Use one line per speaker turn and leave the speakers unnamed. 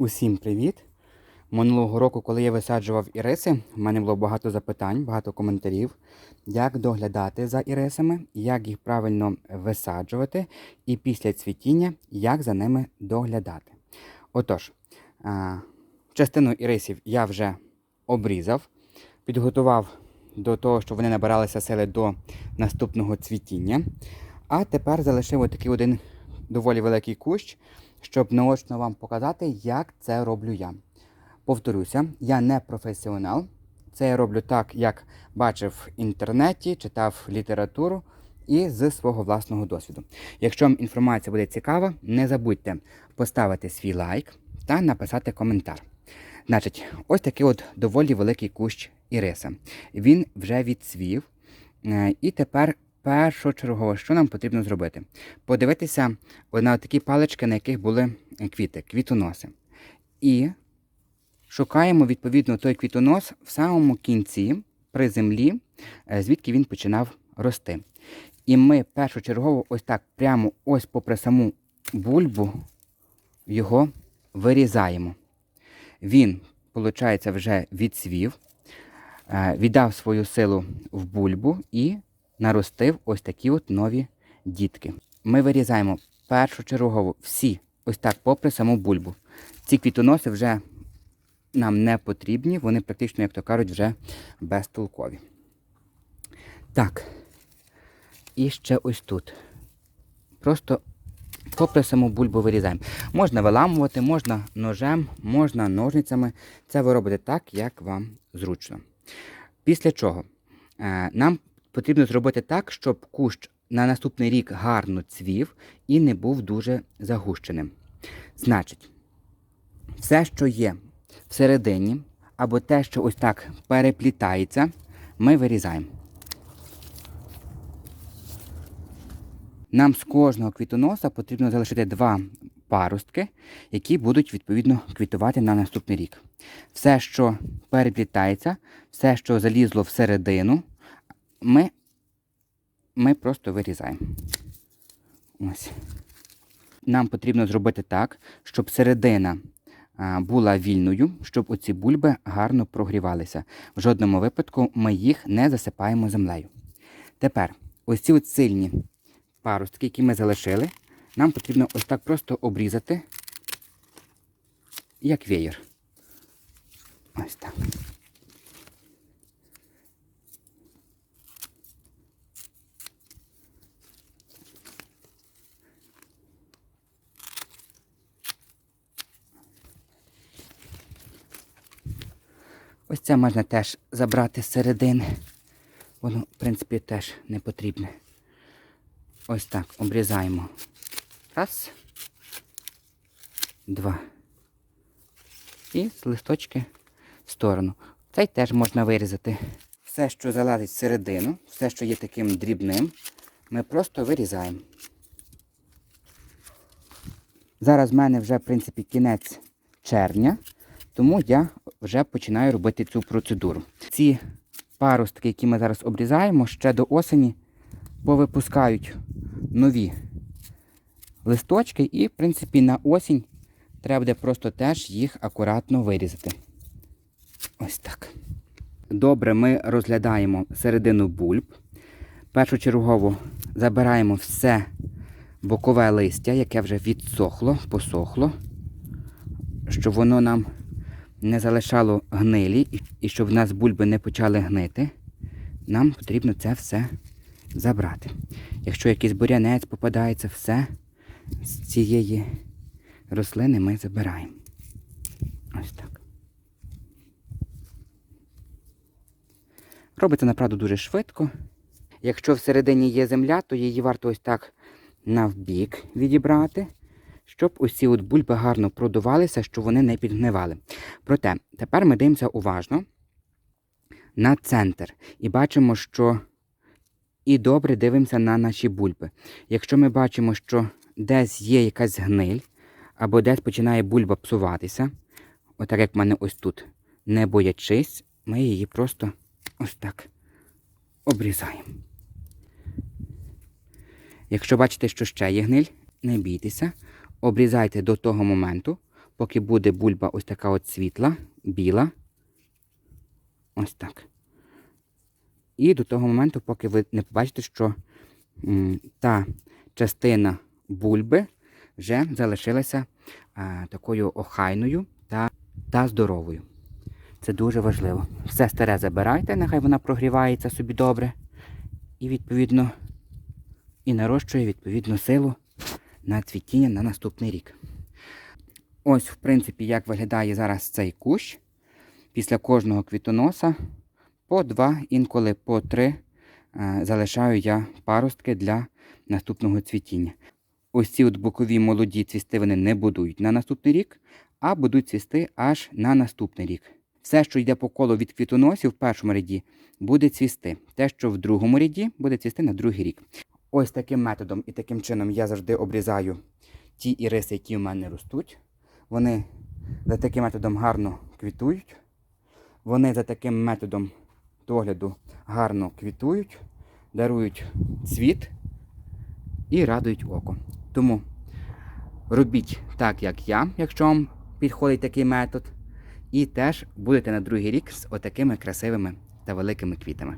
Усім привіт! Минулого року, коли я висаджував іриси, в мене було багато запитань, багато коментарів, як доглядати за ірисами, як їх правильно висаджувати, і після цвітіння, як за ними доглядати. Отож, частину ірисів я вже обрізав, підготував до того, щоб вони набиралися сили до наступного цвітіння. А тепер залишив отакий один доволі великий кущ, щоб наочно вам показати, як це роблю я. Повторюся, я не професіонал. Це я роблю так, як бачив в інтернеті, читав літературу і з свого власного досвіду. Якщо вам інформація буде цікава, не забудьте поставити свій лайк та написати коментар. Значить, ось такий от доволі великий кущ іриса. Він вже відцвів. Е, І тепер першочергово, що нам потрібно зробити? Подивитися на такі палички, на яких були квіти, квітоноси. І шукаємо відповідно той квітонос в самому кінці при землі, е, звідки він починав рости. І ми першочергово ось так прямо ось попри саму бульбу його вирізаємо. Він, виходить, вже відсвів, е, віддав свою силу в бульбу і наростив ось такі от нові дітки. Ми вирізаємо першочергово всі ось так попри саму бульбу. Ці квітоноси вже нам не потрібні, вони практично, як то кажуть, вже безтолкові. Так. І ще ось тут. Просто попри саму бульбу вирізаємо. Можна виламувати, можна ножем, можна ножницями. Це ви робите так, як вам зручно. Після чого е, нам потрібно зробити так, щоб кущ на наступний рік гарно цвів і не був дуже загущеним. Значить, все, що є всередині, або те, що ось так переплітається, ми вирізаємо. Нам з кожного квітоноса потрібно залишити два паростки, які будуть відповідно квітувати на наступний рік. Все, що переплітається, все, що залізло всередину, ми, ми просто вирізаємо. Ось. Нам потрібно зробити так, щоб середина була вільною, щоб оці бульби гарно прогрівалися. В жодному випадку ми їх не засипаємо землею. Тепер, ось ці сильні паростки, які ми залишили, нам потрібно ось так просто обрізати, як веєр. Ось так. Ось це можна теж забрати з середини. Воно, в принципі, теж не потрібне. Ось так обрізаємо. Раз. Два. І з листочки в сторону. Цей теж можна вирізати. Все, що залазить всередину, все, що є таким дрібним, ми просто вирізаємо. Зараз в мене вже, в принципі, кінець червня, тому я вже починаю робити цю процедуру. Ці паростки, які ми зараз обрізаємо, ще до осені повипускають нові листочки, і, в принципі, на осінь треба буде просто теж їх акуратно вирізати. Ось так. Добре, ми розглядаємо середину бульб. Першочергово забираємо все бокове листя, яке вже відсохло, посохло, щоб воно нам не залишало гнилі і щоб в нас бульби не почали гнити. Нам потрібно це все забрати. Якщо якийсь бурянець попадається, все з цієї рослини ми забираємо. Ось так. Робиться, направду, дуже швидко. Якщо всередині є земля, то її варто ось так навбік відібрати, щоб усі от бульби гарно продувалися, щоб вони не підгнивали. Проте, тепер ми дивимося уважно на центр і бачимо, що і добре дивимося на наші бульби. Якщо ми бачимо, що десь є якась гниль, або десь починає бульба псуватися, отак як в мене ось тут, не боячись, ми її просто ось так обрізаємо. Якщо бачите, що ще є гниль, не бійтеся, обрізайте до того моменту, поки буде бульба ось така от світла, біла. Ось так. І до того моменту, поки ви не побачите, що та частина бульби вже залишилася а, такою охайною та, та здоровою. Це дуже важливо. Все старе забирайте, нехай вона прогрівається собі добре. І відповідно і нарощує відповідну силу на цвітіння на наступний рік. Ось, в принципі, як виглядає зараз цей кущ. Після кожного квітоноса по два, інколи по три е, залишаю я паростки для наступного цвітіння. Ось ці от бокові молоді цвісти вони не будують на наступний рік, а будуть цвісти аж на наступний рік. Все, що йде по колу від квітоносів в першому ряді, буде цвісти. Те, що в другому ряді, буде цвісти на другий рік. Ось таким методом і таким чином я завжди обрізаю ті іриси, які в мене ростуть. Вони за таким методом гарно квітують. Вони за таким методом догляду гарно квітують, дарують цвіт і радують око. Тому робіть так, як я, якщо вам підходить такий метод. І теж будете на другий рік з отакими красивими та великими квітами.